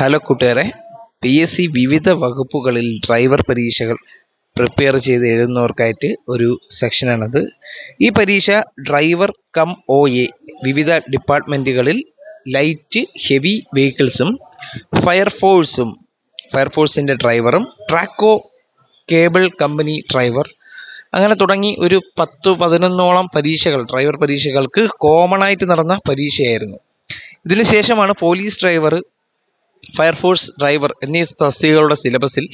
Hello കൂട്ടുകാരെ. P S C വിവിധ വകുപ്പുകളിൽ ഡ്രൈവർ പരീക്ഷകൾ പ്രിപ്പയർ ചെയ്ത് എഴുതുന്നവർക്കായിട്ട് ഒരു സെക്ഷനാണത്. ഈ പരീക്ഷ ഡ്രൈവർ കം ഒ എ വിവിധ ഡിപ്പാർട്ട്മെന്റുകളിൽ ലൈറ്റ് ഹെവി വെഹിക്കിൾസും ഫയർഫോഴ്സും ഫയർഫോഴ്സിന്റെ ഡ്രൈവറും ട്രാക്കോ കേബിൾ കമ്പനി ഡ്രൈവർ അങ്ങനെ തുടങ്ങി ഒരു പത്ത് പതിനൊന്നോളം പരീക്ഷകൾ ഡ്രൈവർ പരീക്ഷകൾക്ക് കോമൺ ആയിട്ട് നടന്ന പരീക്ഷയായിരുന്നു. ഇതിനുശേഷമാണ് police driver fire force driver എന്നീ തസ്തികകളുടെ സിലബസിൽ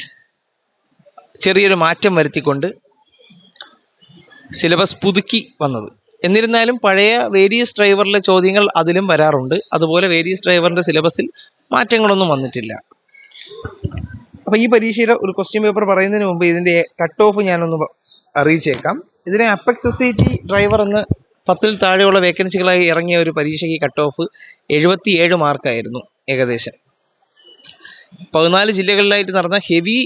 ചെറിയൊരു മാറ്റം വരുത്തിക്കൊണ്ട് സിലബസ് പുതുക്കി വന്നത്. എന്നിരുന്നാലും പഴയ വേരിയസ് ഡ്രൈവറിലെ ചോദ്യങ്ങൾ അതിലും വരാറുണ്ട്. അതുപോലെ വേരിയസ് ഡ്രൈവറിന്റെ സിലബസിൽ മാറ്റങ്ങളൊന്നും വന്നിട്ടില്ല. അപ്പോൾ ഈ പരീക്ഷയുടെ ഒരു ക്വസ്റ്റ്യൻ പേപ്പർ പറയുന്നതിന് മുമ്പ് ഇതിന്റെ കട്ട് ഓഫ് ഞാനൊന്ന് അറിയിച്ചേക്കാം. ഇതിനെ അപ്പക് സൊസൈറ്റി ഡ്രൈവർ എന്ന് പത്തിൽ താഴെയുള്ള വേക്കൻസികളായി ഇറങ്ങിയ ഒരു പരീക്ഷയ്ക്ക് കട്ട് ഓഫ് എഴുപത്തിയേഴ് മാർക്കായിരുന്നു ഏകദേശം. പതിനാല് ജില്ലകളിലായിട്ട് നടന്ന ഹെവി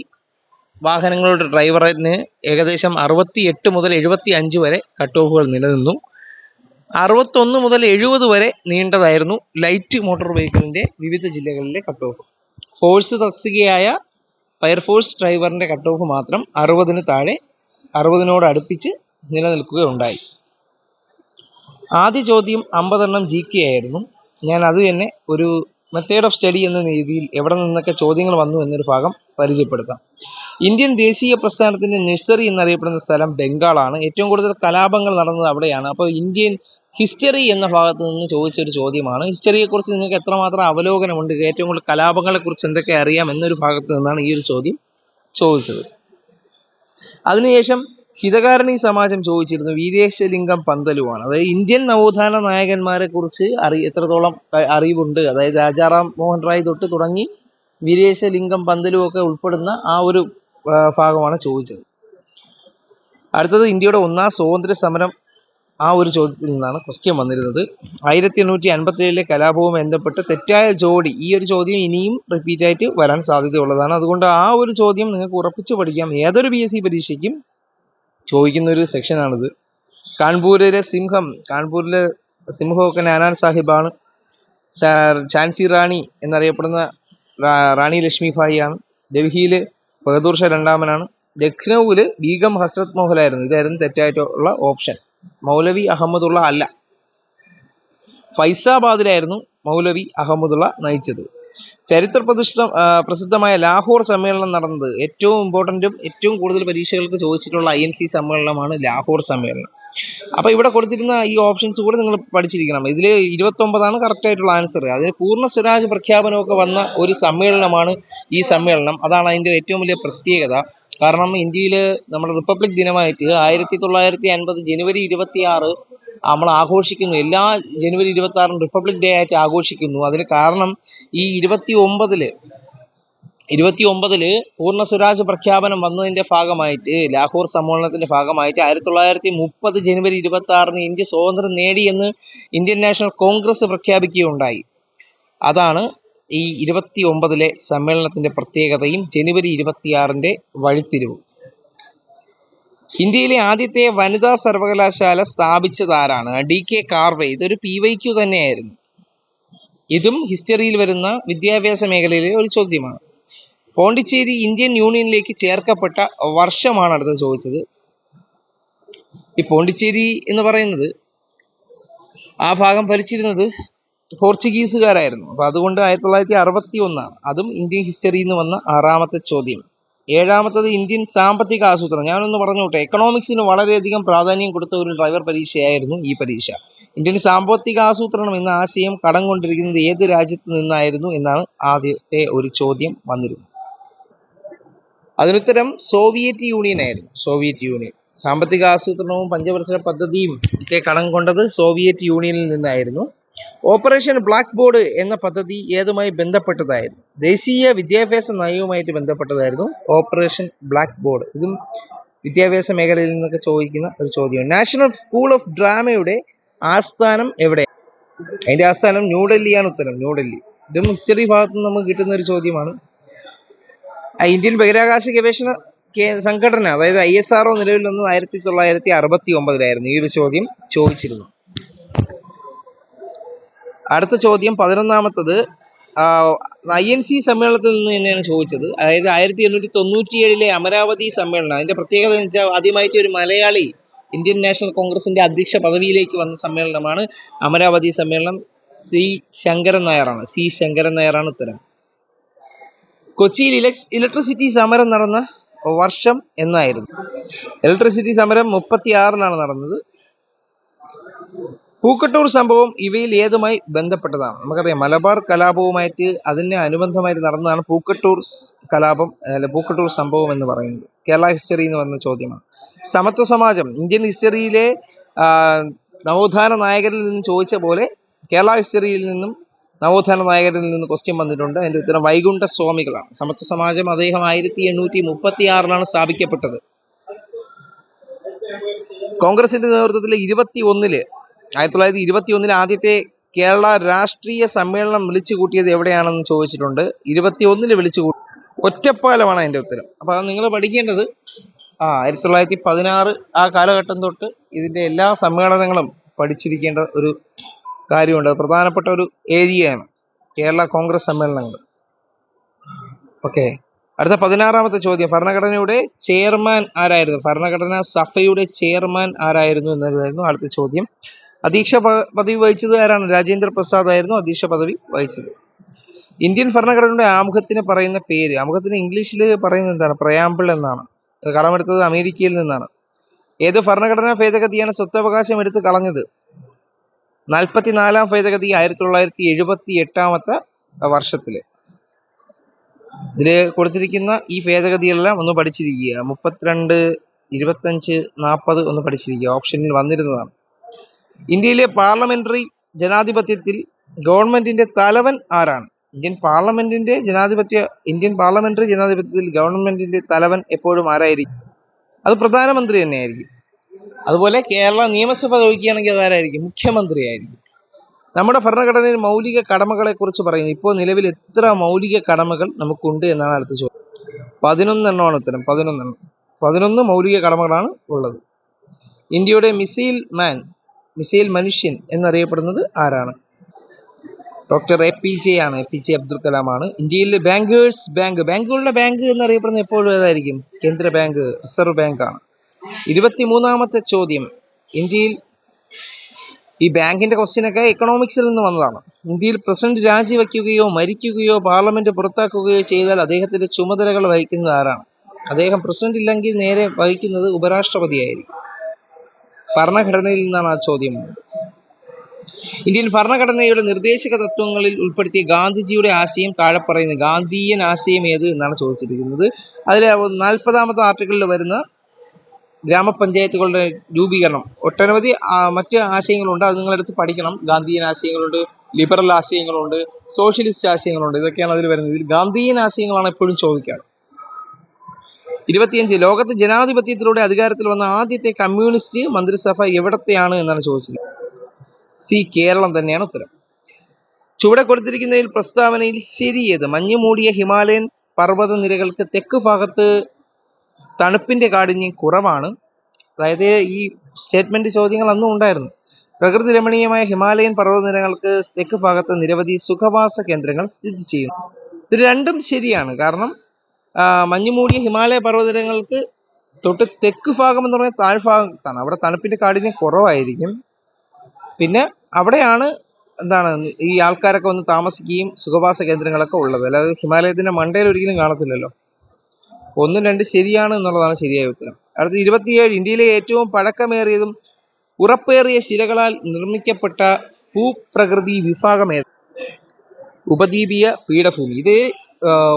വാഹനങ്ങളുടെ ഡ്രൈവറിന് ഏകദേശം അറുപത്തി എട്ട് മുതൽ എഴുപത്തി അഞ്ച് വരെ കട്ട് ഓഫുകൾ നിലനിന്നു. അറുപത്തൊന്ന് മുതൽ എഴുപത് വരെ നീണ്ടതായിരുന്നു ലൈറ്റ് മോട്ടോർ വെഹിക്കിളിന്റെ വിവിധ ജില്ലകളിലെ കട്ട് ഓഫ് ഫോഴ്സ് തസ്തികയായ ഫയർഫോഴ്സ് ഡ്രൈവറിന്റെ കട്ട് ഓഫ് മാത്രം അറുപതിന് താഴെ അറുപതിനോട് അടുപ്പിച്ച് നിലനിൽക്കുകയുണ്ടായി. ആദ്യ ചോദ്യം അമ്പതെണ്ണം ജി കെ ആയിരുന്നു. ഞാൻ അത് തന്നെ ഒരു മെത്തേഡ് ഓഫ് സ്റ്റഡി എന്ന രീതിയിൽ എവിടെ നിന്നൊക്കെ ചോദ്യങ്ങൾ വന്നു എന്നൊരു ഭാഗം പരിചയപ്പെടുത്താം. ഇന്ത്യൻ ദേശീയ പ്രസ്ഥാനത്തിന്റെ നഴ്സറി എന്നറിയപ്പെടുന്ന സ്ഥലം ബംഗാളാണ്. ഏറ്റവും കൂടുതൽ കലാപങ്ങൾ നടന്നത് അവിടെയാണ്. അപ്പോൾ ഇന്ത്യൻ ഹിസ്റ്ററി എന്ന ഭാഗത്ത് നിന്ന് ചോദിച്ച ഒരു ചോദ്യമാണ് ഹിസ്റ്ററിയെക്കുറിച്ച് നിങ്ങൾക്ക് എത്രമാത്രം അവലോകനമുണ്ട്? ഏറ്റവും കൂടുതൽ കലാപങ്ങളെക്കുറിച്ച് എന്തൊക്കെ അറിയാം എന്നൊരു ഭാഗത്ത് നിന്നാണ് ഈ ഒരു ചോദ്യം ചോദിച്ചത്. അതിനുശേഷം ഹിതകാരണി സമാജം ചോദിച്ചിരുന്നു വീരേശലിംഗം പന്തലുവാണ്. അതായത് ഇന്ത്യൻ നവോത്ഥാന നായകന്മാരെ കുറിച്ച് അറി എത്രത്തോളം അറിവുണ്ട്. അതായത് രാജാറാം മോഹൻ റായ് തൊട്ട് തുടങ്ങി വീരേശലിംഗം പന്തലും ഒക്കെ ഉൾപ്പെടുന്ന ആ ഒരു ഭാഗമാണ് ചോദിച്ചത്. അടുത്തത് ഇന്ത്യയുടെ ഒന്നാം സ്വാതന്ത്ര്യ സമരം ആ ഒരു ചോദ്യത്തിൽ നിന്നാണ് ക്വസ്റ്റ്യൻ വന്നിരുന്നത്. ആയിരത്തി എണ്ണൂറ്റി അൻപത്തി ഏഴിലെ കലാപവുമായി ബന്ധപ്പെട്ട് തെറ്റായ ജോഡി ഈ ഒരു ചോദ്യം ഇനിയും റിപ്പീറ്റ് ആയിട്ട് വരാൻ സാധ്യതയുള്ളതാണ്. അതുകൊണ്ട് ആ ഒരു ചോദ്യം നിങ്ങൾക്ക് ഉറപ്പിച്ച് പഠിക്കാം. ഏതൊരു പി എസ് സി പരീക്ഷയ്ക്കും ചോദിക്കുന്ന ഒരു സെക്ഷനാണിത്. കാൺപൂരിലെ സിംഹം കാൺപൂരിലെ സിംഹമൊക്കെ നാനാൻ സാഹിബാണ്. ഝാൻസി റാണി എന്നറിയപ്പെടുന്ന റാണി ലക്ഷ്മി ആണ് ഡൽഹിയിൽ ബഹദൂർ ഷാ രണ്ടാമനാണ്. ലക്നൌവിൽ ബീഗം ഹസ്രത് മോഹലായിരുന്നു. ഇതായിരുന്നു തെറ്റായിട്ടുള്ള ഓപ്ഷൻ. മൗലവി അഹമ്മദുള്ള അല്ല. ഫൈസാബാദിലായിരുന്നു മൗലവി അഹമ്മദുള്ള നയിച്ചത്. ചരിത്ര പ്രതിഷ്ഠ പ്രസിദ്ധമായ ലാഹോർ സമ്മേളനം നടന്നത് ഏറ്റവും ഇമ്പോർട്ടന്റും ഏറ്റവും കൂടുതൽ പരീക്ഷകൾക്ക് ചോദിച്ചിട്ടുള്ള ഐ സി സമ്മേളനമാണ് ലാഹോർ സമ്മേളനം. അപ്പോൾ ഇവിടെ കൊടുത്തിരുന്ന ഈ ഓപ്ഷൻസ് കൂടെ നിങ്ങൾ പഠിച്ചിരിക്കണം. ഇതിൽ ഇരുപത്തൊമ്പതാണ് കറക്റ്റ് ആയിട്ടുള്ള ആൻസർ അതിന് പൂർണ സ്വരാജ് പ്രഖ്യാപനമൊക്കെ വന്ന ഒരു സമ്മേളനമാണ് ഈ സമ്മേളനം. അതാണ് അതിന്റെ ഏറ്റവും വലിയ പ്രത്യേകത. കാരണം ഇന്ത്യയിൽ നമ്മുടെ റിപ്പബ്ലിക് ദിനമായിട്ട് ആയിരത്തി തൊള്ളായിരത്തി അൻപത് ജനുവരി ഇരുപത്തി ആറ് നമ്മൾ ആഘോഷിക്കുന്നു. എല്ലാ ജനുവരി ഇരുപത്തി ആറിന് റിപ്പബ്ലിക് ഡേ ആയിട്ട് ആഘോഷിക്കുന്നു. അതിന് കാരണം ഈ ഇരുപത്തി ഒമ്പതിൽ ഇരുപത്തി ഒമ്പതിൽ പൂർണ സ്വരാജ് പ്രഖ്യാപനം വന്നതിന്റെ ഭാഗമായിട്ട് ലാഹോർ സമ്മേളനത്തിന്റെ ഭാഗമായിട്ട് ആയിരത്തി തൊള്ളായിരത്തി മുപ്പത് ജനുവരി ഇരുപത്തി ആറിന് ഇന്ത്യ സ്വാതന്ത്ര്യം നേടിയെന്ന് ഇന്ത്യൻ നാഷണൽ കോൺഗ്രസ് പ്രഖ്യാപിക്കുകയുണ്ടായി. അതാണ് ഈ ഇരുപത്തി ഒമ്പതിലെ സമ്മേളനത്തിന്റെ പ്രത്യേകതയും ജനുവരി ഇരുപത്തിയാറിന്റെ വഴിത്തിരിവും. ഇന്ത്യയിലെ ആദ്യത്തെ വനിതാ സർവകലാശാല സ്ഥാപിച്ചതാരാണ്? D K Karve. ഇതൊരു പി വൈ ക്യു തന്നെയായിരുന്നു. ഇതും ഹിസ്റ്ററിയിൽ വരുന്ന വിദ്യാഭ്യാസ മേഖലയിലെ ഒരു ചോദ്യമാണ്. പോണ്ടിച്ചേരി ഇന്ത്യൻ യൂണിയനിലേക്ക് ചേർക്കപ്പെട്ട വർഷമാണ് അടുത്ത ചോദിച്ചത്. ഈ പോണ്ടിച്ചേരി എന്ന് പറയുന്നത് ആ ഭാഗം ഭരിച്ചിരുന്നത് പോർച്ചുഗീസുകാരായിരുന്നു. അപ്പൊ അതുകൊണ്ട് ആയിരത്തി തൊള്ളായിരത്തി അറുപത്തി ഒന്നാണ് അതും ഇന്ത്യൻ ഹിസ്റ്ററിയിൽ നിന്ന് വന്ന ആറാമത്തെ ചോദ്യം. ഏഴാമത്തത് ഇന്ത്യൻ സാമ്പത്തിക ആസൂത്രണം. ഞാനൊന്ന് പറഞ്ഞോട്ടെ എക്കണോമിക്സിന് വളരെയധികം പ്രാധാന്യം കൊടുത്ത ഒരു ഡ്രൈവർ പരീക്ഷയായിരുന്നു ഈ പരീക്ഷ. ഇന്ത്യൻ സാമ്പത്തിക ആസൂത്രണം എന്ന ആശയം കടം കൊണ്ടിരിക്കുന്നത് ഏത് രാജ്യത്ത് നിന്നായിരുന്നു എന്നാണ് ആദ്യത്തെ ഒരു ചോദ്യം വന്നിരുന്നത്. അതിനുത്തരം സോവിയറ്റ് യൂണിയൻ ആയിരുന്നു. Soviet Union. സാമ്പത്തിക ആസൂത്രണവും പഞ്ചവത്സര പദ്ധതിയും ഒക്കെ കടം കൊണ്ടത് സോവിയറ്റ് യൂണിയനിൽ നിന്നായിരുന്നു. ഓപ്പറേഷൻ ബ്ലാക്ക് ബോർഡ് എന്ന പദ്ധതി ഏതുമായി ബന്ധപ്പെട്ടതായിരുന്നു? ദേശീയ വിദ്യാഭ്യാസ നയവുമായിട്ട് ബന്ധപ്പെട്ടതായിരുന്നു ഓപ്പറേഷൻ ബ്ലാക്ക് ബോർഡ് ഇതും വിദ്യാഭ്യാസ മേഖലയിൽ നിന്നൊക്കെ ചോദിക്കുന്ന ഒരു ചോദ്യമാണ്. നാഷണൽ സ്കൂൾ ഓഫ് ഡ്രാമയുടെ ആസ്ഥാനം എവിടെ? അതിന്റെ ആസ്ഥാനം ന്യൂഡൽഹിയാണ് ഉത്തരം ന്യൂഡൽഹി ഇതും ഹിസ്റ്ററി ഭാഗത്ത് നിന്ന് നമുക്ക് കിട്ടുന്ന ഒരു ചോദ്യമാണ്. ഇന്ത്യൻ ബഹിരാകാശ ഗവേഷണ സംഘടന അതായത് ഐ എസ് ആർഒ നിലവിൽ വന്നത് ആയിരത്തി തൊള്ളായിരത്തി അറുപത്തി ഒമ്പതിലായിരുന്നു ഈ ഒരു ചോദ്യം ചോദിച്ചിരുന്നു. അടുത്ത ചോദ്യം പതിനൊന്നാമത്തത് ഐ എൻ സി സമ്മേളനത്തിൽ നിന്ന് തന്നെയാണ് ചോദിച്ചത്. അതായത് ആയിരത്തി എണ്ണൂറ്റി തൊണ്ണൂറ്റി ഏഴിലെ അമരാവതി സമ്മേളനം അതിന്റെ പ്രത്യേകത എന്ന് വെച്ചാൽ ആദ്യമായിട്ട് ഒരു മലയാളി ഇന്ത്യൻ നാഷണൽ കോൺഗ്രസിന്റെ അധ്യക്ഷ പദവിയിലേക്ക് വന്ന സമ്മേളനമാണ് അമരാവതി സമ്മേളനം. സി ശങ്കരൻ നായറാണ് സി ശങ്കരൻ നായറാണ് ഉത്തരം. കൊച്ചിയിൽ ഇലക് ഇലക്ട്രിസിറ്റി സമരം നടന്ന വർഷം എന്നായിരുന്നു. ഇലക്ട്രിസിറ്റി സമരം മുപ്പത്തി ആറിലാണ് നടന്നത്. പൂക്കട്ടൂർ സംഭവം ഇവയിൽ ഏതുമായി ബന്ധപ്പെട്ടതാണ്? നമുക്കറിയാം മലബാർ കലാപവുമായിട്ട് അതിനെ അനുബന്ധമായിട്ട് നടന്നതാണ് പൂക്കട്ടൂർ കലാപം അല്ല പൂക്കട്ടൂർ സംഭവം എന്ന് പറയുന്നത്. കേരള ഹിസ്റ്ററി എന്ന് പറയുന്ന ചോദ്യമാണ്. സമത്വ സമാജം ഇന്ത്യൻ ഹിസ്റ്ററിയിലെ നവോത്ഥാന നായകരിൽ നിന്ന് ചോദിച്ച പോലെ കേരള ഹിസ്റ്ററിയിൽ നിന്നും നവോത്ഥാന നായകരിൽ നിന്ന് ക്വസ്റ്റ്യൻ വന്നിട്ടുണ്ട്. അതിന്റെ ഉത്തരം വൈകുണ്ഠ സ്വാമികളാണ്. സമത്വ സമാജം അദ്ദേഹം ആയിരത്തി എണ്ണൂറ്റി മുപ്പത്തി ആറിലാണ് സ്ഥാപിക്കപ്പെട്ടത്. കോൺഗ്രസിന്റെ നേതൃത്വത്തിൽ ഇരുപത്തി ഒന്നിൽ ആയിരത്തി തൊള്ളായിരത്തി ഇരുപത്തി ഒന്നിൽ ആദ്യത്തെ കേരള രാഷ്ട്രീയ സമ്മേളനം വിളിച്ചു കൂട്ടിയത് എവിടെയാണെന്ന് ചോദിച്ചിട്ടുണ്ട്. ഇരുപത്തി ഒന്നിൽ വിളിച്ചു കൂട്ടി ഒറ്റപ്പാലമാണ് അതിന്റെ ഉത്തരം. അപ്പോൾ അത് നിങ്ങൾ പഠിക്കേണ്ടത് ആ ആയിരത്തി തൊള്ളായിരത്തി പതിനാറ് ആ കാലഘട്ടം തൊട്ട് ഇതിന്റെ എല്ലാ സമ്മേളനങ്ങളും പഠിച്ചിരിക്കേണ്ട ഒരു കാര്യമുണ്ട്. പ്രധാനപ്പെട്ട ഒരു ഏരിയയാണ് കേരള കോൺഗ്രസ് സമ്മേളനങ്ങൾ. ഓക്കെ. അടുത്ത പതിനാറാമത്തെ ചോദ്യം. ഭരണഘടനയുടെ ചെയർമാൻ ആരായിരുന്നു? ഭരണഘടനാ സഭയുടെ ചെയർമാൻ ആരായിരുന്നു എന്നതായിരുന്നു അടുത്ത ചോദ്യം. അധ്യക്ഷ പദവി വഹിച്ചത് ആരാണ്? രാജേന്ദ്ര പ്രസാദ് ആയിരുന്നു അധ്യക്ഷ പദവി വഹിച്ചത്. ഇന്ത്യൻ ഭരണഘടനയുടെ ആമുഖത്തിന് പറയുന്ന പേര് ആമുഖത്തിന് ഇംഗ്ലീഷിൽ പറയുന്നത് എന്താണ്? പ്രയാമ്പിൾ എന്നാണ്. കളമെടുത്തത് അമേരിക്കയിൽ നിന്നാണ്. ഏത് ഭരണഘടനാ ഭേദഗതിയാണ് സ്വത്തവകാശം എടുത്ത് കളഞ്ഞത്? നാൽപ്പത്തിനാലാം ഭേദഗതി ആയിരത്തി തൊള്ളായിരത്തി എഴുപത്തി എട്ടാമത്തെ വർഷത്തിൽ. ഇതിൽ കൊടുത്തിരിക്കുന്ന ഈ ഭേദഗതികളെല്ലാം ഒന്ന് പഠിച്ചിരിക്കുക. മുപ്പത്തിരണ്ട് ഇരുപത്തഞ്ച് നാൽപ്പത് ഒന്ന് പഠിച്ചിരിക്കുക. ഓപ്ഷനിൽ വന്നിരുന്നതാണ്. ഇന്ത്യയിലെ പാർലമെന്ററി ജനാധിപത്യത്തിൽ ഗവൺമെന്റിന്റെ തലവൻ ആരാണ്? ഇന്ത്യൻ പാർലമെന്റിന്റെ ജനാധിപത്യ ഇന്ത്യൻ പാർലമെന്ററി ജനാധിപത്യത്തിൽ ഗവൺമെന്റിന്റെ തലവൻ എപ്പോഴും ആരായിരിക്കും? അത് പ്രധാനമന്ത്രി തന്നെയായിരിക്കും. അതുപോലെ കേരള നിയമസഭ ചോദിക്കുകയാണെങ്കിൽ അതാരായിരിക്കും? മുഖ്യമന്ത്രി ആയിരിക്കും നമ്മുടെ ഭരണഘടനയിൽ മൗലിക കടമകളെ കുറിച്ച് പറയുന്നു ഇപ്പോൾ നിലവിൽ എത്ര മൗലിക കടമകൾ നമുക്കുണ്ട് എന്നാണ് അടുത്ത ചോദ്യം. പതിനൊന്നെണ്ണമാണ് ഉത്തരം. പതിനൊന്നെണ്ണം. പതിനൊന്ന് മൗലിക കടമകളാണ് ഉള്ളത്. ഇന്ത്യയുടെ മിസൈൽ മാൻ മിസൈൽ മനുഷ്യൻ എന്നറിയപ്പെടുന്നത് ആരാണ്? ഡോക്ടർ എ പി ജെ ആണ്. A P J Abdul Kalam ആണ്. ഇന്ത്യയിലെ ബാങ്കേഴ്സ് ബാങ്ക്. ബാങ്കുകളുടെ ബാങ്ക് എന്നറിയപ്പെടുന്നത് എപ്പോഴും ഏതായിരിക്കും? കേന്ദ്ര ബാങ്ക് റിസർവ് ബാങ്ക് ആണ്. ഇരുപത്തിമൂന്നാമത്തെ ചോദ്യം. ഇന്ത്യയിൽ ഈ ബാങ്കിന്റെ ക്വസ്റ്റ്യൻ ഒക്കെ എക്കണോമിക്സിൽ നിന്ന് വന്നതാണ്. ഇന്ത്യയിൽ പ്രസിഡന്റ് രാജിവെക്കുകയോ മരിക്കുകയോ പാർലമെന്റ് പുറത്താക്കുകയോ ചെയ്താൽ അദ്ദേഹത്തിന്റെ ചുമതലകൾ വഹിക്കുന്നത് ആരാണ്? അദ്ദേഹം പ്രസിഡന്റ് ഇല്ലെങ്കിൽ നേരെ വഹിക്കുന്നത് ഉപരാഷ്ട്രപതിയായിരിക്കും. ഭരണഘടനയിൽ നിന്നാണ് ആ ചോദ്യം. ഇന്ത്യൻ ഭരണഘടനയുടെ നിർദ്ദേശക തത്വങ്ങളിൽ ഉൾപ്പെടുത്തിയ ഗാന്ധിജിയുടെ ആശയം താഴെ പറയുന്ന ഗാന്ധിയൻ ആശയം ഏത് എന്നാണ് ചോദിച്ചിരിക്കുന്നത്. അതിൽ നാൽപ്പതാമത്തെ ആർട്ടിക്കിളിൽ വരുന്ന ഗ്രാമപഞ്ചായത്തുകളുടെ രൂപീകരണം. ഒട്ടനവധി മറ്റ് ആശയങ്ങളുണ്ട്. അത് നിങ്ങളെടുത്ത് പഠിക്കണം. ഗാന്ധിയൻ ആശയങ്ങളുണ്ട് ലിബറൽ ആശയങ്ങളുണ്ട് സോഷ്യലിസ്റ്റ് ആശയങ്ങളുണ്ട്. ഇതൊക്കെയാണ് അതിൽ വരുന്നത്. ഗാന്ധിയൻ ആശയങ്ങളാണ് എപ്പോഴും ചോദിക്കാറ്. ഇരുപത്തിയഞ്ച് ലോകത്ത് ജനാധിപത്യത്തിലൂടെ അധികാരത്തിൽ വന്ന ആദ്യത്തെ കമ്മ്യൂണിസ്റ്റ് മന്ത്രിസഭ എവിടത്തെയാണ് എന്നാണ് ചോദിച്ചത്? സി കേരളം തന്നെയാണ് ഉത്തരം. ചുവടെ കൊടുത്തിരിക്കുന്നതിൽ പ്രസ്താവനയിൽ ശരിയേത്. മഞ്ഞു മൂടിയ ഹിമാലയൻ പർവത നിരകൾക്ക് തെക്ക് ഭാഗത്ത് തണുപ്പിന്റെ കാഠിന്യം കുറവാണ്. അതായത് ഈ സ്റ്റേറ്റ്മെന്റ് ചോദ്യങ്ങൾ അന്നും ഉണ്ടായിരുന്നു. പ്രകൃതി രമണീയമായ ഹിമാലയൻ പർവതനിരകൾക്ക് തെക്ക് ഭാഗത്ത് നിരവധി സുഖവാസ കേന്ദ്രങ്ങൾ സ്ഥിതി ചെയ്യുന്നു. ഇത് രണ്ടും ശരിയാണ്. കാരണം ആ, മഞ്ഞു മൂടിയ ഹിമാലയ പർവതങ്ങൾക്ക് തൊട്ട് തെക്ക് ഭാഗം എന്ന് പറഞ്ഞാൽ താഴ്ഭാഗത്താണ് അവിടെ തണുപ്പിന്റെ കാഠിന്യം കുറവായിരിക്കും. പിന്നെ അവിടെയാണ് എന്താണ് ഈ ആൾക്കാരൊക്കെ വന്ന് താമസിക്കുകയും സുഖവാസ കേന്ദ്രങ്ങളൊക്കെ ഉള്ളത്. അല്ലാതെ ഹിമാലയത്തിന്റെ മണ്ടയിൽ ഒരിക്കലും കാണത്തില്ലല്ലോ. ഒന്നും രണ്ട് ശരിയാണ് എന്നുള്ളതാണ് ശരിയായ ഉത്തരം. അടുത്ത ഇരുപത്തിയേഴ് ഇന്ത്യയിലെ ഏറ്റവും പഴക്കമേറിയതും ഉറപ്പേറിയ ശിലകളാൽ നിർമ്മിക്കപ്പെട്ട ഭൂപ്രകൃതി വിഭാഗമേത് ഉപദ്വീപീയ പീഠഭൂമി. ഇത്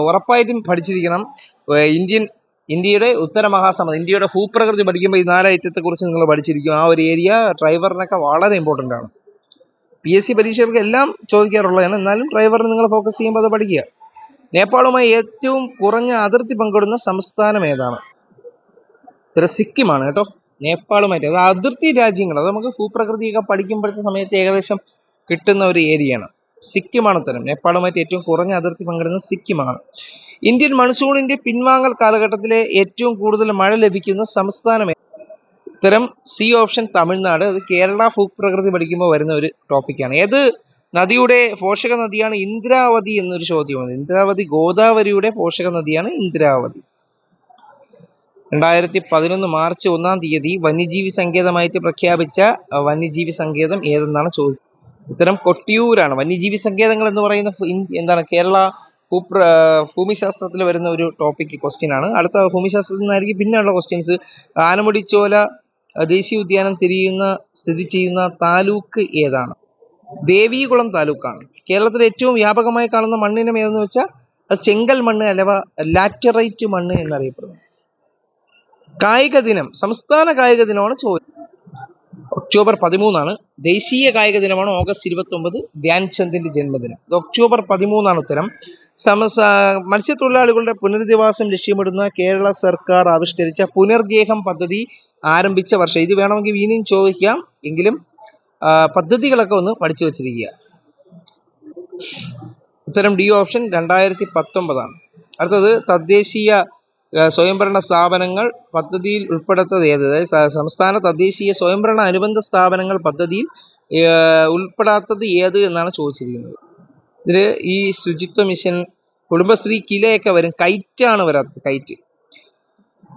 ഉറപ്പായിട്ടും പഠിച്ചിരിക്കണം. ഇന്ത്യൻ ഇന്ത്യയുടെ ഉത്തര മഹാസമുദ്രം ഇന്ത്യയുടെ ഭൂപ്രകൃതി പഠിക്കുമ്പോൾ ഈ നാല് ഐറ്റത്തെ കുറിച്ച് നിങ്ങൾ പഠിച്ചിരിക്കും. ആ ഒരു ഏരിയ ഡ്രൈവറിനൊക്കെ വളരെ ഇമ്പോർട്ടന്റ് ആണ്. പി എസ് സി പരീക്ഷകൾക്ക് എല്ലാം ചോദിക്കാറുള്ളതാണ്. എന്നാലും ഡ്രൈവറിന് നിങ്ങൾ ഫോക്കസ് ചെയ്യുമ്പോൾ അത് പഠിക്കുക. നേപ്പാളുമായി ഏറ്റവും കുറഞ്ഞ അതിർത്തി പങ്കിടുന്ന സംസ്ഥാനം ഏതാണ്? ഇത് സിക്കിമാണ് കേട്ടോ. നേപ്പാളുമായിട്ട്. അത് അതിർത്തി രാജ്യങ്ങൾ. അത് നമുക്ക് ഭൂപ്രകൃതിയൊക്കെ പഠിക്കുമ്പോഴത്തെ സമയത്ത് ഏകദേശം കിട്ടുന്ന ഒരു ഏരിയയാണ്. സിക്കിമാണ് ഉത്തരം. നേപ്പാളുമായിട്ട് ഏറ്റവും കുറഞ്ഞ അതിർത്തി പങ്കിടുന്നത് സിക്കിമാണ്. ഇന്ത്യൻ മൺസൂണിന്റെ പിൻവാങ്ങൽ കാലഘട്ടത്തിലെ ഏറ്റവും കൂടുതൽ മഴ ലഭിക്കുന്ന സംസ്ഥാനം ഉത്തരം സി ഓപ്ഷൻ തമിഴ്നാട്. അത് കേരള ഭൂപ്രകൃതി പഠിക്കുമ്പോൾ വരുന്ന ഒരു ടോപ്പിക്കാണ്. ഏത് നദിയുടെ പോഷക നദിയാണ് ഇന്ദ്രാവതി എന്നൊരു ചോദ്യമാണ് ഇന്ദ്രാവതി ഗോദാവരിയുടെ പോഷക നദിയാണ് ഇന്ദ്രാവതി. രണ്ടായിരത്തി പതിനൊന്ന് മാർച്ച് ഒന്നാം തീയതി വന്യജീവി സങ്കേതമായിട്ട് പ്രഖ്യാപിച്ച വന്യജീവി സങ്കേതം ഏതെന്നാണ് ചോദ്യം? ഉത്തരം കൊട്ടിയൂരാണ്. വന്യജീവി സങ്കേതങ്ങൾ എന്ന് പറയുന്ന എന്താണ് കേരള ഭൂപ്ര ഭൂമിശാസ്ത്രത്തിൽ വരുന്ന ഒരു ടോപ്പിക് ക്വസ്റ്റ്യൻ ആണ്. അടുത്ത ഭൂമിശാസ്ത്രത്തിൽ നിന്നായിരിക്കും പിന്നെയുള്ള ക്വസ്റ്റ്യൻസ് ആനമുടിച്ചോല ദേശീയ ഉദ്യാനം തിരിയുന്ന സ്ഥിതി ചെയ്യുന്ന താലൂക്ക് ഏതാണ്? ദേവികുളം താലൂക്കാണ്. കേരളത്തിൽ ഏറ്റവും വ്യാപകമായി കാണുന്ന മണ്ണിനം ഏതെന്ന് വെച്ചാൽ അത് ചെങ്കൽ മണ്ണ് അഥവാ ലാറ്ററൈറ്റ് മണ്ണ് എന്നറിയപ്പെടുന്നു. കായിക ദിനം സംസ്ഥാന കായിക ദിനമാണ് ചോദ്യം ഒക്ടോബർ പതിമൂന്നാണ് ദേശീയ കായിക ദിനമാണ് ഓഗസ്റ്റ് ഇരുപത്തി ഒമ്പത് ധ്യാൻചന്ദിന്റെ ജന്മദിനം. ഇത് ഒക്ടോബർ പതിമൂന്നാണ് ഉത്തരം. സമസ മത്സ്യത്തൊഴിലാളികളുടെ പുനരധിവാസം ലക്ഷ്യമിടുന്ന കേരള സർക്കാർ ആവിഷ്കരിച്ച പുനർഗേഹം പദ്ധതി ആരംഭിച്ച വർഷം. ഇത് വേണമെങ്കിൽ വീണ്ടും ചോദിക്കാം. എങ്കിലും പദ്ധതികളൊക്കെ ഒന്ന് പഠിച്ചു വച്ചിരിക്കുക. ഉത്തരം ഡി ഓപ്ഷൻ രണ്ടായിരത്തി പത്തൊമ്പതാണ്. അടുത്തത് തദ്ദേശീയ സ്വയംഭരണ സ്ഥാപനങ്ങൾ പദ്ധതിയിൽ ഉൾപ്പെടുത്തത് ഏത്? അതായത് സംസ്ഥാന തദ്ദേശീയ സ്വയംഭരണ അനുബന്ധ സ്ഥാപനങ്ങൾ പദ്ധതിയിൽ ഉൾപ്പെടാത്തത് ഏത് എന്നാണ് ചോദിച്ചിരിക്കുന്നത്. ഇതിൽ ഈ ശുചിത്വ മിഷൻ കുടുംബശ്രീ കിലയൊക്കെ വരും കൈറ്റാണ് വരാത്തത് കൈറ്റ്.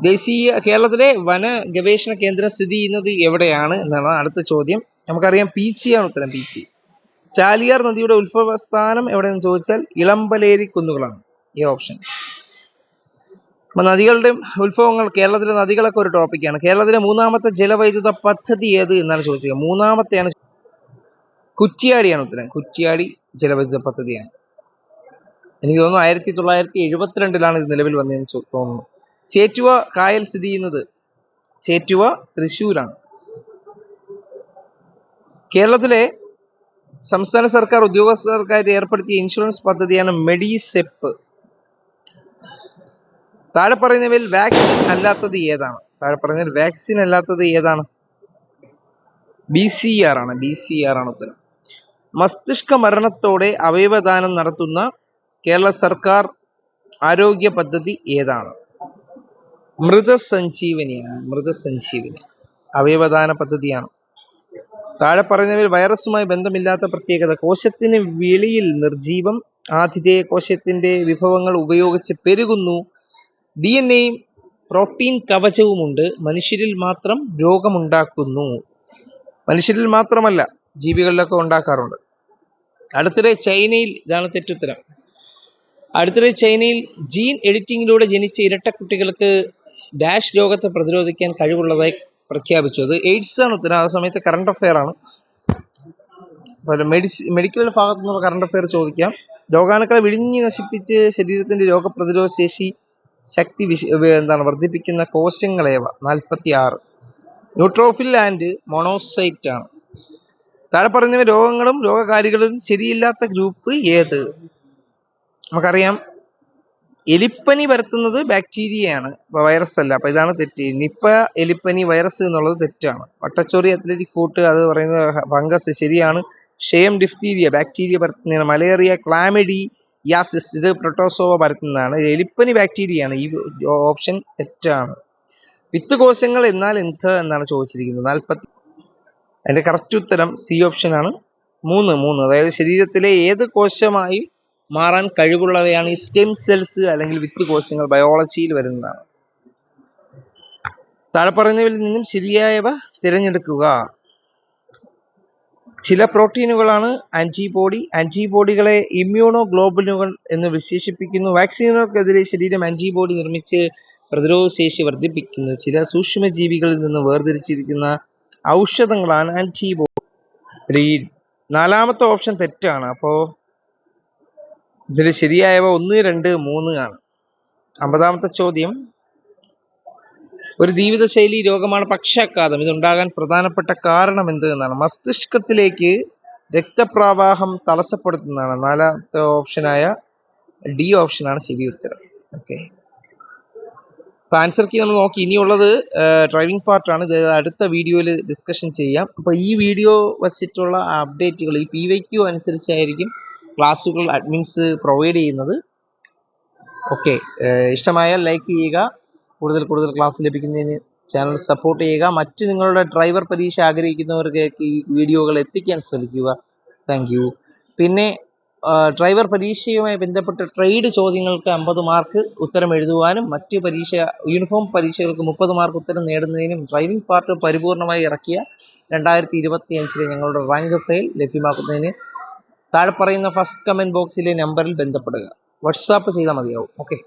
ദേശീയ കേരളത്തിലെ വന ഗവേഷണ കേന്ദ്രം സ്ഥിതി ചെയ്യുന്നത് എവിടെയാണ് എന്നാണ് അടുത്ത ചോദ്യം. നമുക്കറിയാം പീച്ചിയാണ് ഉത്തരം പീച്ചി. ചാലിയാർ നദിയുടെ ഉത്ഭവസ്ഥാനം എവിടെയെന്ന് ചോദിച്ചാൽ ഇളമ്പലേരി കുന്നുകളാണ് ഈ ഓപ്ഷൻ. അപ്പൊ നദികളുടെ ഉത്ഭവങ്ങൾ കേരളത്തിലെ നദികളൊക്കെ ഒരു ടോപ്പിക്കാണ് കേരളത്തിലെ മൂന്നാമത്തെ ജലവൈദ്യുത പദ്ധതി ഏത് എന്നാണ് ചോദിച്ചത്? മൂന്നാമത്തെയാണ് കുറ്റിയാടിയാണ് ഉത്തരം. കുറ്റിയാടി ജലവൈദ്യുത പദ്ധതിയാണ്. എനിക്ക് തോന്നുന്നു ആയിരത്തി തൊള്ളായിരത്തി എഴുപത്തിരണ്ടിലാണ് ഇത് നിലവിൽ വന്നതെന്ന് തോന്നുന്നു. ചേറ്റുവ കായൽ സ്ഥിതി ചെയ്യുന്നത് ചേറ്റുവ തൃശ്ശൂരാണ്. കേരളത്തിലെ സംസ്ഥാന സർക്കാർ ഉദ്യോഗസ്ഥർക്കായിട്ട് ഏർപ്പെടുത്തിയ ഇൻഷുറൻസ് പദ്ധതിയാണ് മെഡിസെപ്പ്. താഴെ പറയുന്നവയിൽ വാക്സിൻ അല്ലാത്തത് ഏതാണ്? താഴെ പറയുന്നതിൽ വാക്സിൻ അല്ലാത്തത് ഏതാണ്? ബി സി ആർ ആണ് ബി സി ആർ ആണ് ഉത്തരം. മസ്തിഷ്ക മരണത്തോടെ അവയവദാനം നടത്തുന്ന കേരള സർക്കാർ ആരോഗ്യ പദ്ധതി ഏതാണ്? മൃതസഞ്ജീവനിയാണ് മൃതസഞ്ജീവനി. അവയവദാന പദ്ധതിയാണ്. താഴെ പറയുന്നവയിൽ വൈറസുമായി ബന്ധമില്ലാത്ത പ്രത്യേകത. കോശത്തിന് വെളിയിൽ നിർജീവം ആതിഥേയ കോശത്തിന്റെ വിഭവങ്ങൾ ഉപയോഗിച്ച് പെരുകുന്നു ഡി എൻ എയും പ്രോട്ടീൻ കവചവുമുണ്ട്. മനുഷ്യരിൽ മാത്രം രോഗമുണ്ടാക്കുന്നു. മനുഷ്യരിൽ മാത്രമല്ല ജീവികളിലൊക്കെ ഉണ്ടാക്കാറുണ്ട്. അടുത്തിടെ ചൈനയിൽ ഇതാണ് തെറ്റുത്തരം. അടുത്തിടെ ചൈനയിൽ ജീൻ എഡിറ്റിംഗിലൂടെ ജനിച്ച ഇരട്ട കുട്ടികൾക്ക് ഡാഷ് രോഗത്തെ പ്രതിരോധിക്കാൻ കഴിവുള്ളതായി പ്രഖ്യാപിച്ചു. അത് എയ്ഡ്സ് ആണ് ഉത്തരം. ആ സമയത്ത് കറണ്ട് അഫെയർ ആണ്. മെഡിക്കൽ ഭാഗത്തു നിന്നുള്ള കറണ്ട് അഫെയർ ചോദിക്കാം. രോഗാണുക്കളെ വിഴുങ്ങി നശിപ്പിച്ച് ശരീരത്തിന്റെ രോഗപ്രതിരോധ ശേഷി ശക്തി വിശ- എന്താണ് വർദ്ധിപ്പിക്കുന്ന കോശങ്ങളേവ? നാൽപ്പത്തി ആറ് ന്യൂട്രോഫിൽ ആൻഡ് മോണോസൈറ്റ് ആണ്. താഴെ പറയുന്നവ രോഗങ്ങളും രോഗകാരികളും ശരിയില്ലാത്ത ഗ്രൂപ്പ് ഏത്? നമുക്കറിയാം. എലിപ്പനി പരത്തുന്നത് ബാക്ടീരിയയാണ് വൈറസ് അല്ല. അപ്പൊ ഇതാണ് തെറ്റ്. നിപ്പ എലിപ്പനി വൈറസ് എന്നുള്ളത് തെറ്റാണ്. വട്ടച്ചോറി അത്ലറ്റിക് ഫൂട്ട് അത് പറയുന്നത് ഫംഗസ് ശരിയാണ്. ഷെയം ഡിഫ്തീരിയ ബാക്ടീരിയ പരത്തുന്നതാണ്. മലേറിയ ക്ലാമിഡി യാസിസ് ഇത് പ്രൊട്ടോസോവ പരത്തുന്നതാണ്. എലിപ്പനി ബാക്ടീരിയയാണ് ഈ ഓപ്ഷൻ തെറ്റാണ്. വിത്ത് കോശങ്ങൾ എന്നാൽ എന്ത് എന്നാണ് ചോദിച്ചിരിക്കുന്നത്. നാൽപ്പത്തി അതിന്റെ കറക്റ്റ് ഉത്തരം സി ഓപ്ഷൻ ആണ്. മൂന്ന് മൂന്ന്. അതായത് ശരീരത്തിലെ ഏത് കോശമായി മാറാൻ കഴിവുള്ളവയാണ് ഈ സ്റ്റെം സെൽസ് അല്ലെങ്കിൽ വിത്ത് കോശങ്ങൾ ബയോളജിയിൽ വരുന്നതാണ്. താഴെ പറയുന്നവയിൽ നിന്നും ശരിയായവ തിരഞ്ഞെടുക്കുക. ചില പ്രോട്ടീനുകളാണ് ആന്റിബോഡി ആന്റിബോഡികളെ ഇമ്മ്യൂണോ ഗ്ലോബിനുകൾ എന്ന് വിശേഷിപ്പിക്കുന്നു. വാക്സിനുകൾക്കെതിരെ ശരീരം ആന്റിബോഡി നിർമ്മിച്ച് പ്രതിരോധ ശേഷി വർദ്ധിപ്പിക്കുന്നു. ചില സൂക്ഷ്മജീവികളിൽ നിന്ന് വേർതിരിച്ചിരിക്കുന്ന ഔഷധങ്ങളാണ് ആന്റിബോഡി നാലാമത്തെ ഓപ്ഷൻ തെറ്റാണ്. അപ്പോൾ ഇതിൽ ശരിയായവ ഒന്ന് രണ്ട് മൂന്ന് ആണ്. അമ്പതാമത്തെ ചോദ്യം. ഒരു ജീവിതശൈലി രോഗമാണ് പക്ഷാഘാതം. ഇതുണ്ടാകാൻ പ്രധാനപ്പെട്ട കാരണം എന്ത് എന്നാണ്. മസ്തിഷ്കത്തിലേക്ക് രക്തപ്രവാഹം തടസ്സപ്പെടുത്തുന്നതാണ്. നാലാമത്തെ ഓപ്ഷനായ ഡി ഓപ്ഷനാണ് ശരി ഉത്തരം. ഓക്കെ അപ്പൊ ആൻസർ കീ നമ്മൾ നോക്കി. ഇനിയുള്ളത് ഡ്രൈവിംഗ് പാർട്ടാണ് ഇത് അടുത്ത വീഡിയോയിൽ ഡിസ്കഷൻ ചെയ്യാം. അപ്പൊ ഈ വീഡിയോ വച്ചിട്ടുള്ള അപ്ഡേറ്റുകൾ ഈ പി വൈ ക്യു അനുസരിച്ചായിരിക്കും ക്ലാസ്സുകൾ അഡ്മിൻസ് പ്രൊവൈഡ് ചെയ്യുന്നത്. ഓക്കെ ഇഷ്ടമായാൽ ലൈക്ക് ചെയ്യുക. കൂടുതൽ കൂടുതൽ ക്ലാസ് ലഭിക്കുന്നതിന് ചാനൽ സപ്പോർട്ട് ചെയ്യുക. മറ്റ് നിങ്ങളുടെ ഡ്രൈവർ പരീക്ഷ ആഗ്രഹിക്കുന്നവർക്ക് ഈ വീഡിയോകൾ എത്തിക്കാൻ ശ്രമിക്കുക. താങ്ക് പിന്നെ ഡ്രൈവർ പരീക്ഷയുമായി ബന്ധപ്പെട്ട ട്രേഡ് ചോദ്യങ്ങൾക്ക് അമ്പത് മാർക്ക് ഉത്തരം എഴുതുവാനും മറ്റ് പരീക്ഷ യൂണിഫോം പരീക്ഷകൾക്ക് മുപ്പത് മാർക്ക് ഉത്തരം നേടുന്നതിനും ഡ്രൈവിംഗ് പാർട്ട് പരിപൂർണമായി ഇറക്കിയ രണ്ടായിരത്തി ഇരുപത്തി അഞ്ചിലെ ഞങ്ങളുടെ റാങ്ക് ഫയൽ ലഭ്യമാക്കുന്നതിന് താഴെ പറയുന്ന ഫസ്റ്റ് കമന്റ് ബോക്സിലെ നമ്പറിൽ ബന്ധപ്പെടുക. വാട്സാപ്പ് ചെയ്താൽ മതിയാവും. ഓക്കെ